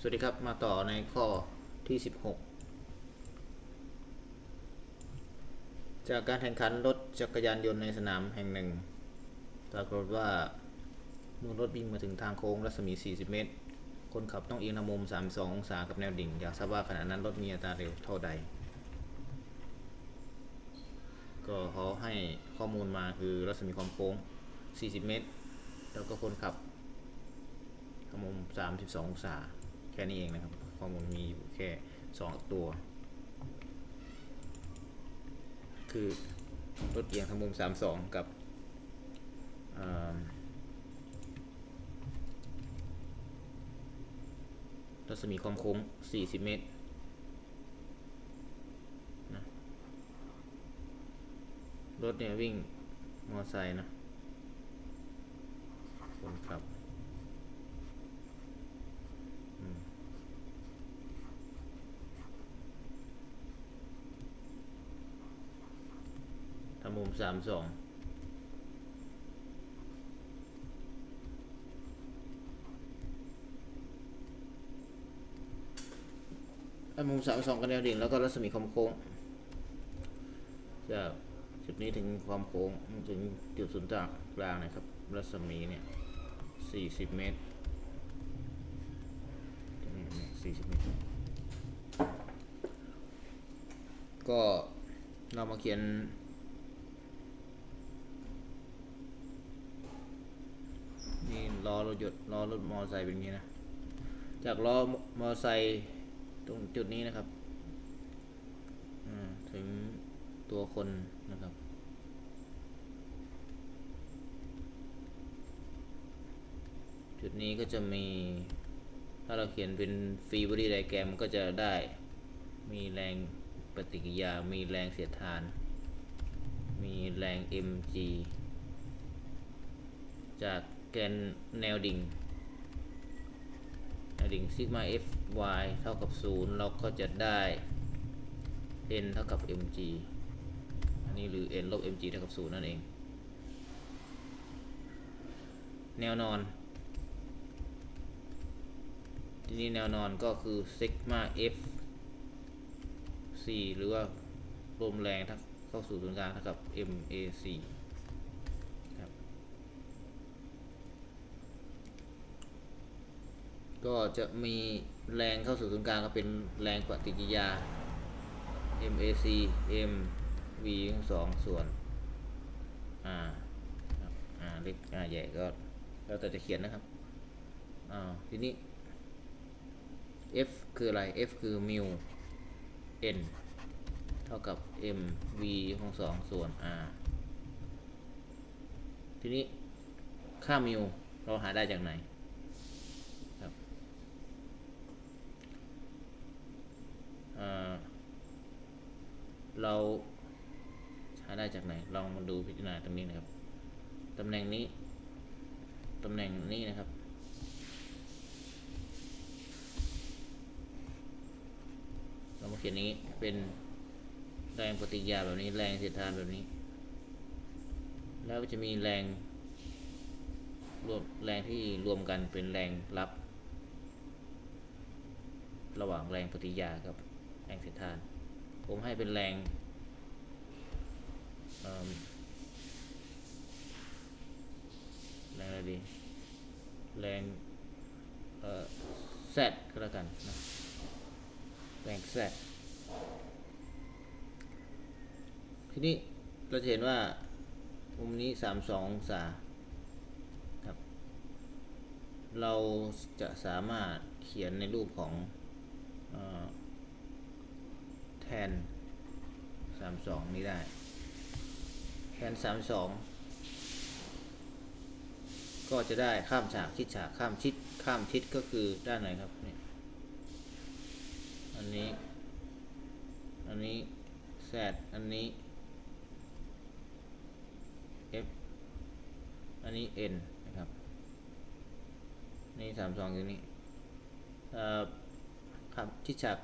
สวัสดีครับ มาต่อในข้อที่ 16 จากการแข่งขันรถจักรยานยนต์ในสนามแห่งหนึ่ง ปรากฏว่าเมื่อรถวิ่งมาถึงทางโค้งรัศมี 40 เมตร คนขับต้องเอียงทางมุม 32 องศากับแนวดิ่ง อยากทราบว่าขณะนั้นรถมีอัตราเร็วเท่าใด ก็เขาให้ข้อมูลมาคือรัศมีความโค้ง 40 เมตร แล้วก็คนขับทางมุม 32 องศา ค่นี้เองนะครับ ข้อมูลมีอยู่แค่ 2 ตัว คือรถเอียงทางมุม 32 กับรัศมีความโค้ง 40 เมตรนะรถเนี่ยวิ่งมอไซค์นะ คนขับอืม มุมสามสองทำมุมสามสองกันแนวดิ่งแล้วก็รัศมีความโค้งจากจุดนี้ถึงความโค้งถึงจุดศูนย์กลางนะครับ รัศมีเนี่ย40เมตรตรงนี้เนี่ย40เมตร ก็เรามาเขียน นี่ล้อ รถยนต์ล้อรถมอเตอร์ไซค์เป็นอย่างนี้นะ จากล้อมอเตอร์ไซค์ตรงจุดนี้นะครับอ่าถึงตัวคนนะครับ จุดนี้ก็จะมี ถ้าเราเขียนเป็นฟรีบอดี้ไดแกรมก็จะได้มีแรงปฏิกิริยา มีแรงเสียดทาน มีแรง mg จาก กนแนวดิ่ง แนวดิ่งซิกมา f y เท่ากับ 0 เราก็จะได้ n เท่ากับ mg อันนี้หรือ n ลบ mg เท่ากับ 0 นั่นเอง แนวนอน ทีนี้แนวนอนก็คือซิกมา f c หรือว่าลมแรงถ้าเข้าสู่ศูนย์กลางเท่ากับ mac ครับ ก็จะมีแรงเข้าสู่ศูนย์กลางก็เป็นแรงปฏิกิริยา mac m v ทั้งสองส่วน r r เล็ก r ใหญ่ก็แล้วแต่จะเขียนนะครับอ่าทีนี้ F คืออะไร F คือมิว N เท่ากับ M V ของสองส่วน R ทีนี้ค่ามิวเราหาได้จากไหนครับอ่า เราหาได้จากไหน ลองมาดูพิจารณาตรงนี้นะครับตำแหน่งนี้ตำแหน่งนี้นะครับ เรามาเขียนนี้เป็นแรงปฏิกิริยาแบบนี้แรงเสียดทานแบบนี้ แล้วจะมีแรงรวมแรงที่รวมกันเป็นแรงรับ ระหว่างแรงปฏิกิริยากับแรงเสียดทาน ผมให้เป็นแรงแรงอะไรดี แรงเอ่อ Z ก็แล้วกันนะแรงแซดทีนี้เราจะเห็นว่ามุมนี้ 32 องศาครับ เราจะสามารถเขียนในรูปของเออ แทน 32 นี้ได้ แทน 32 ก็จะได้ข้ามฉากชิดฉากข้ามชิดข้ามชิดก็คือด้านไหนครับเนี่ยอันนี้ อันนี้ Z อันนี้ F อันนี้ N นะครับนี่สามสองอยู่นี่ข้ามชิดฉาก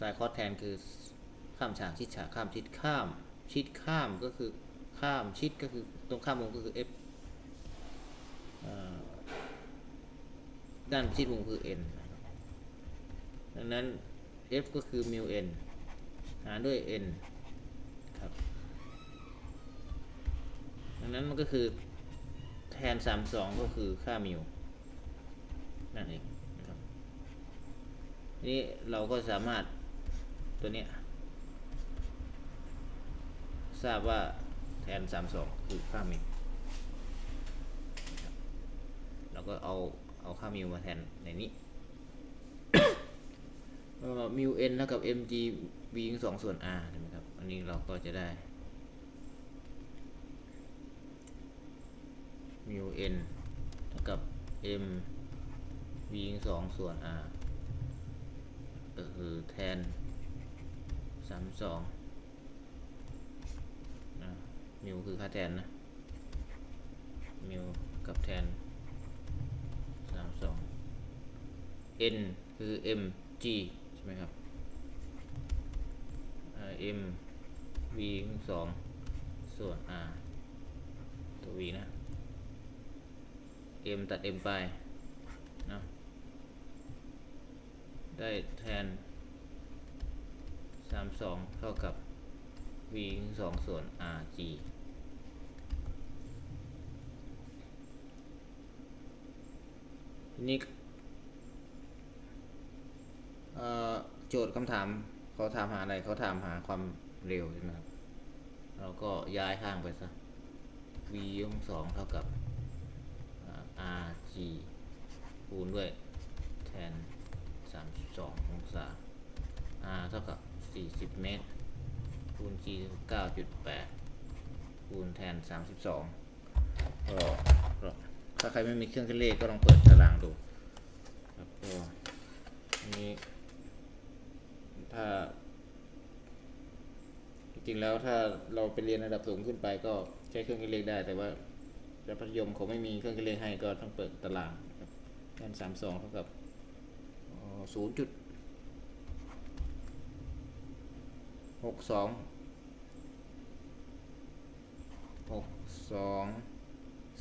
สายคอสแทนคือข้ามฉากชิดฉากข้ามชิดข้าม ชิดข้ามก็คือข้ามชิดก็คือตรงข้ามมุมก็คือ F เอ่อด้านชิดมุมคือ N ดังนั้น f ก็คือ mu n หารด้วย n ครับดังนั้นมันก็คือแทน 32 ก็คือค่ามิวนั่นเองนะครับนี่เราก็สามารถ ตัวเนี้ยทราบว่าแทน 32 คือค่ามิวเราก็เอาเอาค่ามิวมาแทนในนี้มิว n เท่ากับ mg v สองส่วน r ใช่ไหมครับ อันนี้เราก็จะได้มิว n เท่ากับ m v สองส่วน r ก็คือแทน สามสองนะมิวคือค่าแทนนะ มิวกับแทนสามสอง n คือ m g ใช่ไหมครับอ่า m v สองส่วน r ตัว v นะ m ตัด m ไปนะได้แทน 32 เท่ากับ v 2ส่วน r g ทีนี้โจทย์คำถามเขาถามหาอะไรเขาถามหาความเร็วใช่ไหมครับ เราก็ย้ายข้างไปซะ v ยกสองเท่ากับ rg คูณด้วยแทน32องศา r เท่ากับ 40 เมตร คูณ49.8 คูณแทน 32ก็ถ้าใครไม่มีเครื่องคิดเลขก็ลองเปิดตารางดูครับก็นี้ถ้า จริงแล้วถ้าเราไปเรียนระดับสูงขึ้นไปก็ใช้เครื่องคิดเลขได้แต่ว่าระพัฒยมเขาไม่มีเครื่องคิดเลขให้ก็ต้องเปิดตารางครับแทน32เท่ากับ0.8 หกสองหกสอง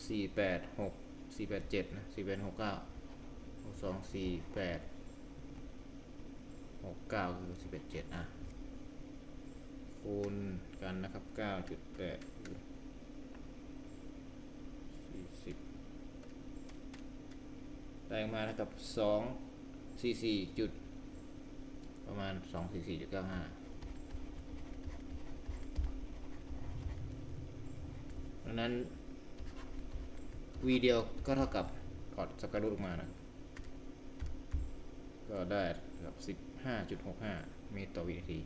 สี่แปดหกสี่แปดเจ็ดนะสี่แปดหกเก้าหกสองสี่แปดหกเก้าคือสิบเอ็ดเจ็ดอะคูณกันนะครับ9.8สี่สิบได้ออกมาเท่ากับ2 44จุดประมาณ244.95ดั งนั้น v เดียวก็เท่ากับกอดสกรูออกมานะก็ได้กับ 15.65 เมตรต่อวินาที